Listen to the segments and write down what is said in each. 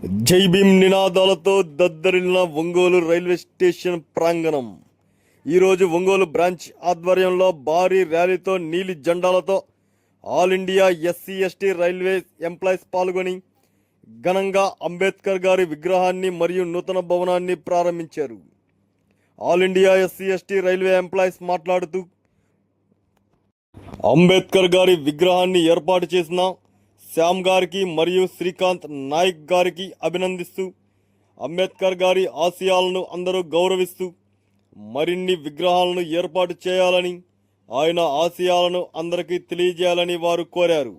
జై భీమ్ నినాదాలతో దద్దరిల్లిన Ongole railway station ప్రాంగణం. ఈరోజు ఒంగోలు బ్రాంచ్ ఆధ్వర్యంలో భారీ ర్యాలీతో నీలి జెండాలతో all India SC ST railway employees పాల్గొని ఘనంగా అంబేద్కర్ గారి విగ్రహాన్ని మరియు నూతన భవనాన్ని ప్రారంభించారు. All India SC ST railway employees మాట్లాడుతూ అంబేద్కర్ గారి విగ్రహాన్ని ఏర్పాటు చేసిన శ్యామ్ గారికి మరియు శ్రీకాంత్ నాయక్ గారికి అభినందిస్తూ అంబేద్కర్ గారి ఆశయాలను అందరూ గౌరవిస్తూ మరిన్ని విగ్రహాలను ఏర్పాటు చేయాలని ఆయన ఆశయాలను అందరికీ తెలియజేయాలని వారు కోరారు.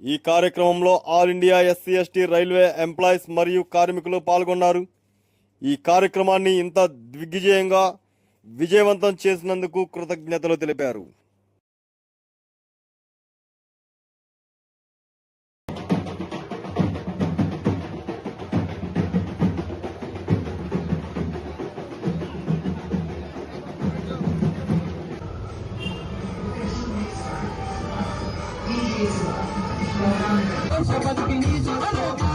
ఈ కార్యక్రమంలో all India SC ST railway employees మరియు కార్మికులు పాల్గొన్నారు. ఈ కార్యక్రమాన్ని ఇంత దిగ్విజయంగా విజయవంతం చేసినందుకు కృతజ్ఞతలు తెలిపారు. ವಂಶ ಬದುಕಿ ನೀ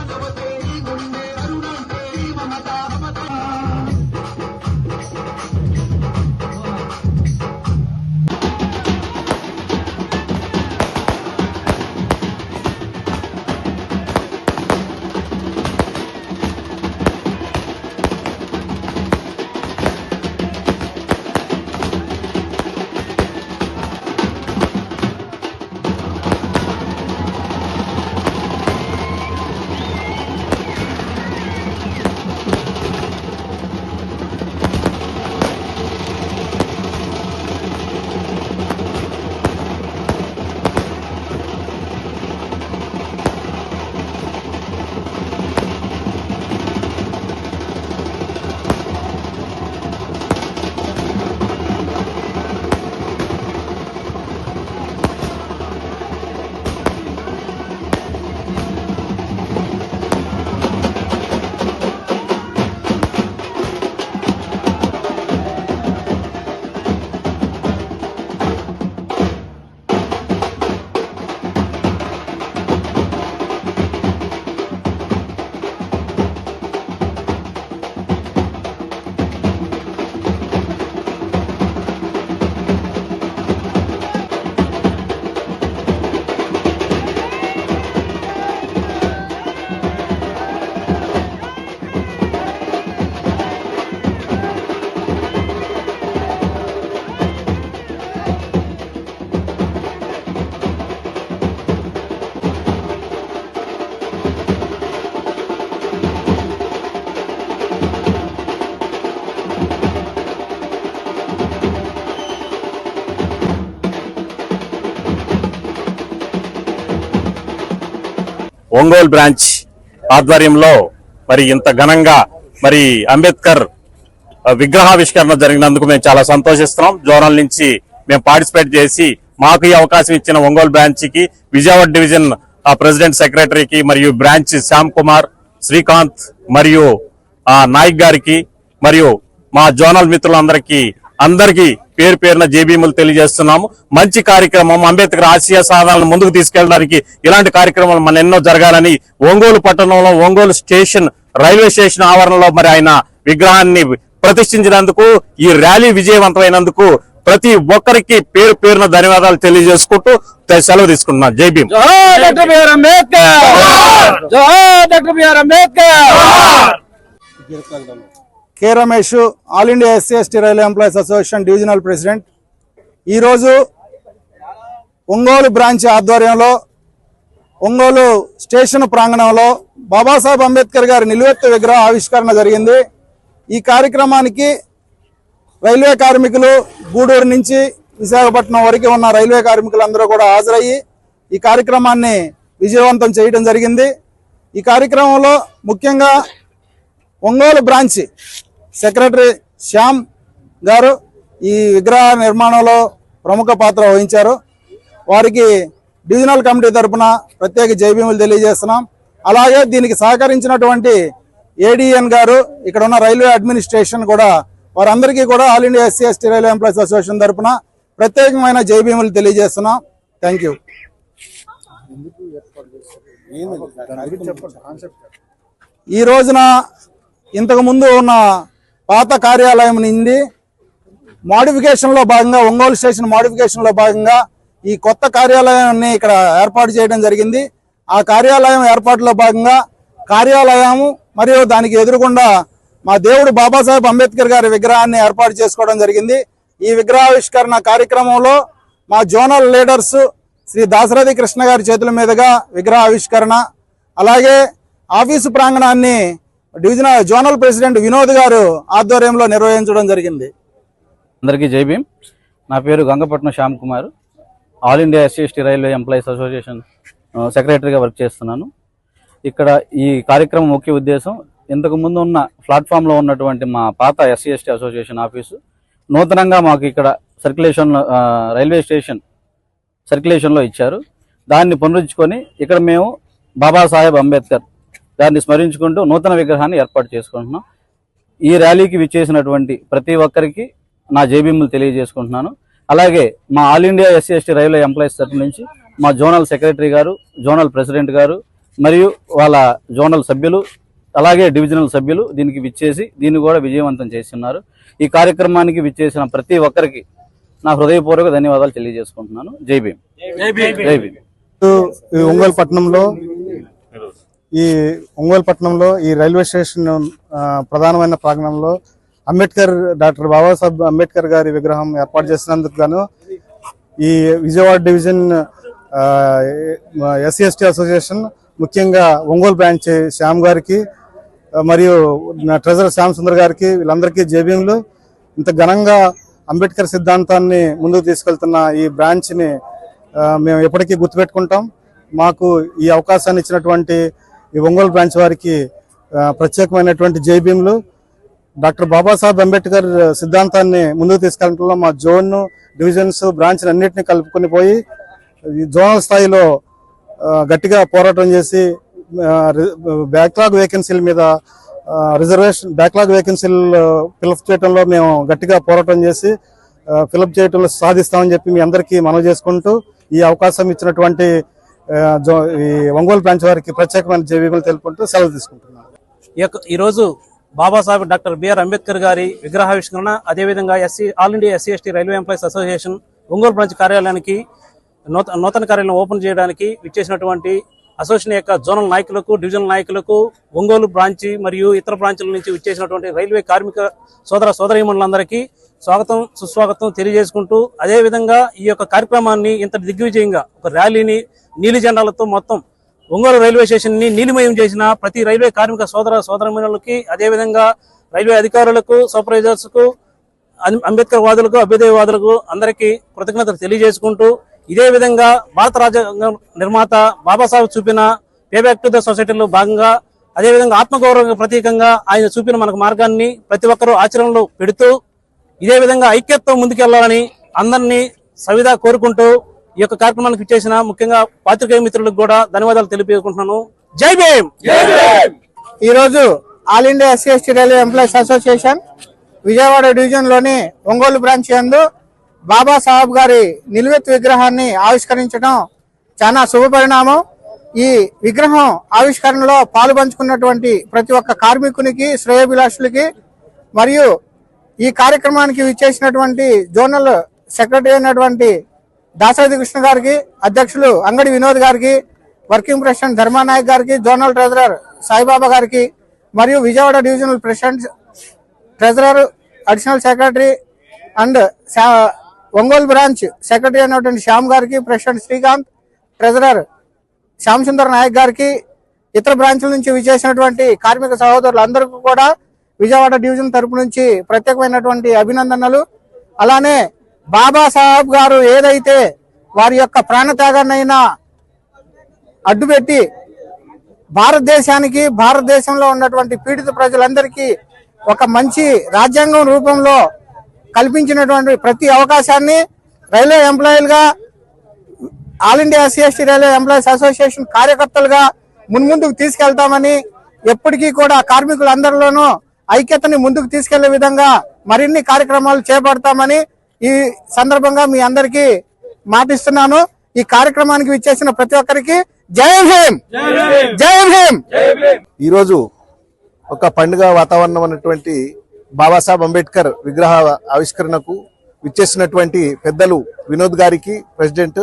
ఒంగోలు బ్రాంచ్ ఆధ్వర్యంలో మరి ఇంత ఘనంగా మరి అంబేద్కర్ విగ్రహావిష్కరణ జరిగినందుకు మేము చాలా సంతోషిస్తున్నాం. జోనల్ నుంచి మేము పార్టిసిపేట్ చేసి మాకు ఈ అవకాశం ఇచ్చిన ఒంగోలు బ్రాంచ్కి విజయవాడ డివిజన్ ప్రెసిడెంట్ సెక్రటరీకి మరియు బ్రాంచ్ శ్యామ్ కుమార్ శ్రీకాంత్ మరియు ఆ, నాయక్ గారికి మరియు మా జోనల్ మిత్రులందరికీ అందరికీ పేరు పేరున జేబీములు తెలియజేస్తున్నాము. మంచి కార్యక్రమం. అంబేద్కర్ ఆశయ సాధనలను ముందుకు తీసుకెళ్ళడానికి ఇలాంటి కార్యక్రమాలు మన ఎన్నో జరగాలని ఒంగోలు పట్టణంలో ఒంగోలు స్టేషన్ రైల్వే స్టేషన్ ఆవరణలో మరి ఆయన విగ్రహాన్ని ప్రతిష్ఠించినందుకు ఈ ర్యాలీ విజయవంతమైనందుకు ప్రతి ఒక్కరికి పేరు పేరున ధన్యవాదాలు తెలియజేసుకుంటూ సెలవు తీసుకుంటున్నాను. జై Bhim. Ambedkar K Ramesh all India SC ST railway employees association divisional president. ఈరోజు ఒంగోలు బ్రాంచ్ ఆధ్వర్యంలో ఒంగోలు స్టేషన్ ప్రాంగణంలో బాబాసాహెబ్ అంబేద్కర్ గారి నిలువెత్తు విగ్రహ ఆవిష్కరణ జరిగింది. ఈ కార్యక్రమానికి రైల్వే కార్మికులు గూడూరు నుంచి విశాఖపట్నం వరకు ఉన్న రైల్వే కార్మికులందరూ కూడా హాజరయ్యి ఈ కార్యక్రమాన్ని విజయవంతం చేయడం జరిగింది. ఈ కార్యక్రమంలో ముఖ్యంగా ఒంగోలు బ్రాంచ్ సెక్రటరీ శ్యామ్ గారు ఈ విగ్రహ నిర్మాణంలో ప్రముఖ పాత్ర వహించారు. వారికి డివిజనల్ కమిటీ తరపున ప్రత్యేక జైభీములు తెలియజేస్తున్నాం. అలాగే దీనికి సహకరించినటువంటి ఏడిఎన్ గారు ఇక్కడ ఉన్న రైల్వే అడ్మినిస్ట్రేషన్ కూడా వారందరికీ కూడా all India SC ST railway employees association తరపున ప్రత్యేకమైన జైభీములు తెలియజేస్తున్నాం. Thank you. ఈ రోజున ఇంతకుముందు ఉన్న పాత కార్యాలయం నుండి మోడిఫికేషన్లో భాగంగా ఒంగోలు స్టేషన్ మోడిఫికేషన్లో భాగంగా ఈ కొత్త కార్యాలయాన్ని ఇక్కడ ఏర్పాటు చేయడం జరిగింది. ఆ కార్యాలయం ఏర్పాటులో భాగంగా కార్యాలయం మరియు దానికి ఎదురుగుండా మా దేవుడు బాబాసాహెబ్ అంబేద్కర్ గారి విగ్రహాన్ని ఏర్పాటు చేసుకోవడం జరిగింది. ఈ విగ్రహావిష్కరణ కార్యక్రమంలో మా జోనల్ లీడర్స్ శ్రీ దాసరథి కృష్ణ గారి చేతుల మీదుగా విగ్రహావిష్కరణ అలాగే ఆఫీసు ప్రాంగణాన్ని డివిజనల్ జోనల్ ప్రెసిడెంట్ వినోద్ గారు ఆధ్వర్యంలో నిర్వహించడం జరిగింది. అందరికీ జై భీమ్. నా పేరు Gangapatnam Shyam Kumar. All India SC railway employees association సెక్రటరీగా వర్క్ చేస్తున్నాను. ఇక్కడ ఈ కార్యక్రమం ముఖ్య ఉద్దేశం ఇంతకు ముందు ఉన్న ప్లాట్ఫామ్లో ఉన్నటువంటి మా పాత ఎస్సీ ఎస్టీ అసోసియేషన్ ఆఫీసు నూతనంగా మాకు ఇక్కడ సర్క్యులేషన్లో రైల్వే స్టేషన్ సర్క్యులేషన్లో ఇచ్చారు. దాన్ని పునరుద్ధుకొని ఇక్కడ మేము బాబాసాహెబ్ అంబేద్కర్ దాన్ని స్మరించుకుంటూ నూతన విగ్రహాన్ని ఏర్పాటు చేసుకుంటున్నాం. ఈ ర్యాలీకి విచ్చేసినటువంటి ప్రతి ఒక్కరికి నా జేబీములు తెలియజేసుకుంటున్నాను. అలాగే మా all India SC ST railway employees తరఫు నుంచి మా జోనల్ సెక్రటరీ గారు జోనల్ ప్రెసిడెంట్ గారు మరియు వాళ్ళ జోనల్ సభ్యులు అలాగే డివిజనల్ సభ్యులు దీనికి విచ్చేసి దీన్ని కూడా విజయవంతం చేస్తున్నారు. ఈ కార్యక్రమానికి విచ్చేసిన ప్రతి ఒక్కరికి నా హృదయపూర్వక ధన్యవాదాలు తెలియజేసుకుంటున్నాను. జై భీమ్. జై భీమ్. ఈ ఒంగోలు పట్టణంలో ఈ ఒంగోలు పట్టణంలో ఈ రైల్వే స్టేషన్ ప్రధానమైన ప్రాంగణంలో అంబేద్కర్ డాక్టర్ బాబాసాహెబ్ అంబేద్కర్ గారి విగ్రహం ఏర్పాటు చేసినందుకు గాను ఈ Vijayawada division SC ST association ముఖ్యంగా ఒంగోలు బ్రాంచ్ శ్యామ్ గారికి మరియు ట్రెజరర్ శ్యామ్ సుందర్ గారికి వీళ్ళందరికీ జేబీఎంలు ఇంత ఘనంగా అంబేద్కర్ సిద్ధాంతాన్ని ముందుకు తీసుకెళ్తున్న ఈ బ్రాంచ్ని మేము ఎప్పటికీ గుర్తుపెట్టుకుంటాం. మాకు ఈ అవకాశాన్ని ఇచ్చినటువంటి ఈ ఒంగోలు బ్రాంచ్ వారికి ప్రత్యేకమైనటువంటి జేబీఎంలు డాక్టర్ బాబాసాహెబ్ అంబేద్కర్ సిద్ధాంతాన్ని ముందుకు తీసుకెళ్ళడంలో మా జోన్ డివిజన్స్ బ్రాంచ్ అన్నింటినీ కలుపుకొని పోయి జోనల్ స్థాయిలో గట్టిగా పోరాటం చేసి బ్యాక్లాగ్ వేకెన్సీల మీద రిజర్వేషన్ బ్యాక్లాగ్ వేకెన్సీలు ఫిలప్ చేయడంలో మేము గట్టిగా పోరాటం చేసి ఫిలప్ చేయడంలో సాధిస్తామని చెప్పి మీ అందరికీ మనవి చేసుకుంటూ ఈ అవకాశం ఇచ్చినటువంటి ఈ ఒంగోలు బ్రాంచ్ వారికి ప్రత్యేకమైన జేబీలు తెలుపుకుంటూ సెలవు తీసుకుంటున్నాను. ఈ యొక్క ఈరోజు బాబాసాహెబ్ డాక్టర్ బిఆర్ అంబేద్కర్ గారి విగ్రహావిష్కరణ అదేవిధంగా SC all India SC ST railway employees association Ongole branch కార్యాలయానికి నూతన నూతన కార్యాలయం ఓపెన్ చేయడానికి విచ్చేసినటువంటి అసోసియేషన్ యొక్క జోనల్ నాయకులకు డివిజనల్ నాయకులకు ఒంగోలు బ్రాంచి మరియు ఇతర బ్రాంచ్ల నుంచి విచ్చేసినటువంటి రైల్వే కార్మిక సోదర సోదరీమణులందరికీ స్వాగతం సుస్వాగతం తెలియజేసుకుంటూ అదేవిధంగా ఈ యొక్క కార్యక్రమాన్ని ఇంత దిగ్విజయంగా ఒక ర్యాలీని నీలి జెండాలతో మొత్తం ఒంగోలు రైల్వే స్టేషన్ని నీలిమయం చేసిన ప్రతి రైల్వే కార్మిక సోదర సోదరమణులకి అదేవిధంగా రైల్వే అధికారులకు సూపర్వైజర్స్కు అంబేద్కర్ వాదులకు అభ్యుదయవాదులకు అందరికీ కృతజ్ఞతలు తెలియజేసుకుంటూ ఇదే విధంగా భారత రాజ్యాంగం నిర్మాత బాబాసాహెబ్ చూపిన పే బ్యాక్ టు ద సొసైటీలో భాగంగా అదేవిధంగా ఆత్మగౌరవ ప్రతీకంగా ఆయన చూపిన మనకు మార్గాన్ని ప్రతి ఒక్కరూ ఆచరణలో పెడుతూ ఇదే విధంగా ఐక్యతతో ముందుకెళ్ళాలని అందరినీ సవిదా కోరుకుంటూ ఈ యొక్క కార్యక్రమానికి ఇచ్చేసిన ముఖ్యంగా పాత్రికేయ మిత్రులకు కూడా ధన్యవాదాలు తెలియజేసుకుంటున్నాను జై భీమ్! ఈరోజు all India SC ST railway employees association Vijayawada డివిజన్లోని ఒంగోలు బ్రాంచ్ యందు బాబాసాహెబ్ గారి నిలువెత్తు విగ్రహాన్ని ఆవిష్కరించడం చాలా శుభ పరిణామం. ఈ విగ్రహం ఆవిష్కరణలో పాలు పంచుకున్నటువంటి ప్రతి ఒక్క కార్మికునికి శ్రేయభిలాషులకి మరియు ఈ కార్యక్రమానికి విచ్చేసినటువంటి జోనల్ సెక్రటరీ అయినటువంటి దాసరథి కృష్ణ గారికి అధ్యక్షులు అంగడి వినోద్ గారికి వర్కింగ్ ప్రెసిడెంట్ ధర్మానాయక్ గారికి జోనల్ ట్రెజరర్ సాయిబాబా గారికి మరియు Vijayawada divisional president treasurer additional secretary and శా- ఒంగోలు బ్రాంచ్ సెక్రటరీ అయినటువంటి శ్యామ్ గారికి ప్రెసిడెంట్ శ్రీకాంత్ ట్రెజరర్ శ్యామ్ సుందర్ నాయక్ గారికి ఇతర బ్రాంచ్ల నుంచి విచ్చేసినటువంటి కార్మిక సహోదరులందరికీ కూడా విజయవాడ డివిజన్ తరపు నుంచి ప్రత్యేకమైనటువంటి అభినందనలు. అలానే బాబాసాహెబ్ గారు ఏదైతే వారి యొక్క ప్రాణత్యాగాన్నైనా అడ్డుపెట్టి భారతదేశానికి భారతదేశంలో ఉన్నటువంటి పీడిత ప్రజలందరికీ ఒక మంచి రాజ్యాంగం రూపంలో కల్పించినటువంటి ప్రతి అవకాశాన్ని railway ఎంప్లాయీలుగా all India SC railway employees association కార్యకర్తలుగా మున్ముందుకు తీసుకెళ్తామని ఎప్పటికీ కూడా కార్మికులందరిలోనూ ఐక్యతని ముందుకు తీసుకెళ్ళే విధంగా మరిన్ని కార్యక్రమాలు చేపడతామని ఈ సందర్భంగా మీ అందరికీ మాటిస్తున్నాను. ఈ కార్యక్రమానికి విచ్చేసిన ప్రతి ఒక్కరికి జై భీమ్! జై భీమ్! ఈరోజు ఒక పండుగ వాతావరణం అన్నటువంటి బాబాసాహెబ్ అంబేద్కర్ విగ్రహ ఆవిష్కరణకు విచ్చేసినటువంటి పెద్దలు వినోద్ గారికి ప్రెసిడెంట్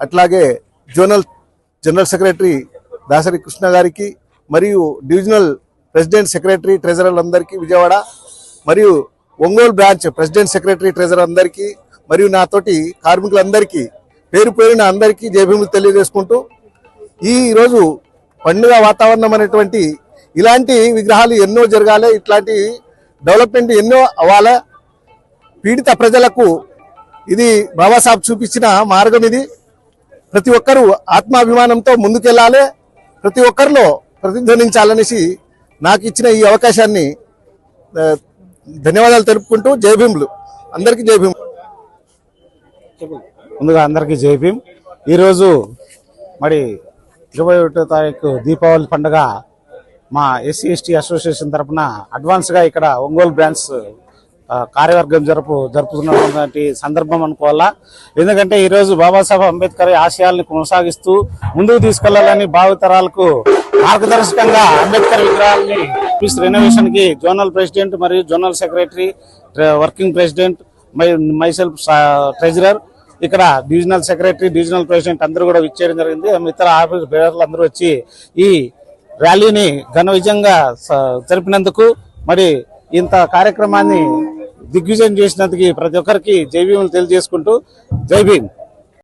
అట్లాగే zonal general secretary Dasari Krishna గారికి మరియు డివిజనల్ ప్రెసిడెంట్ సెక్రటరీ ట్రెజరర్లందరికీ విజయవాడ మరియు Ongole branch president secretary treasurer అందరికీ మరియు నాతోటి కార్మికులందరికీ పేరు పేరున అందరికీ జయభీములు తెలియజేసుకుంటూ ఈరోజు పండుగ వాతావరణం అనేటువంటి ఇలాంటి విగ్రహాలు ఎన్నో జరగాలి ఇట్లాంటి డెవలప్మెంట్ ఎన్నో అవ్వాలి పీడిత ప్రజలకు ఇది బాబాసాహెబ్ చూపించిన మార్గం ఇది. ప్రతి ఒక్కరూ ఆత్మాభిమానంతో ముందుకెళ్ళాలి ప్రతి ఒక్కరిలో ప్రతిధ్వనించాలనేసి నాకు ఇచ్చిన ఈ అవకాశాన్ని ధన్యవాదాలు తెలుపుకుంటూ జైభీములు అందరికీ జై ముందుగా అందరికీ జైభీం ఈరోజు మరి ఇరవై ఒకటో తారీఖు దీపావళి పండుగ మా ఎస్సీ ఎస్టీ అసోసియేషన్ తరఫున అడ్వాన్స్గా ఇక్కడ ఒంగోలు బ్రాంచ్ కార్యవర్గం జరుపు జరుపుతున్నటువంటి సందర్భం అనుకోవాలా? ఎందుకంటే ఈరోజు బాబాసాహెబ్ అంబేద్కర్ ఆశయాల్ని కొనసాగిస్తూ ముందుకు తీసుకెళ్ళాలని భావితరాలకు మార్గదర్శకంగా అంబేద్కర్ విగ్రహాలని ఆఫీస్ రెనోవేషన్కి జోనల్ ప్రెసిడెంట్ మరియు zonal secretary working president my myself treasurer ఇక్కడ డివిజనల్ సెక్రటరీ డివిజనల్ ప్రెసిడెంట్ అందరూ కూడా విచ్చేయడం జరిగింది. ఇతర ఆఫీస్ బేరర్లు అందరూ వచ్చి ఈ ర్యాలీని ఘన విజయంగా జరిపినందుకు మరి ఇంత కార్యక్రమాన్ని దిగ్విజయం చేసినందుకు ప్రతి ఒక్కరికి జై భీములు తెలియజేసుకుంటూ జై భీమ్.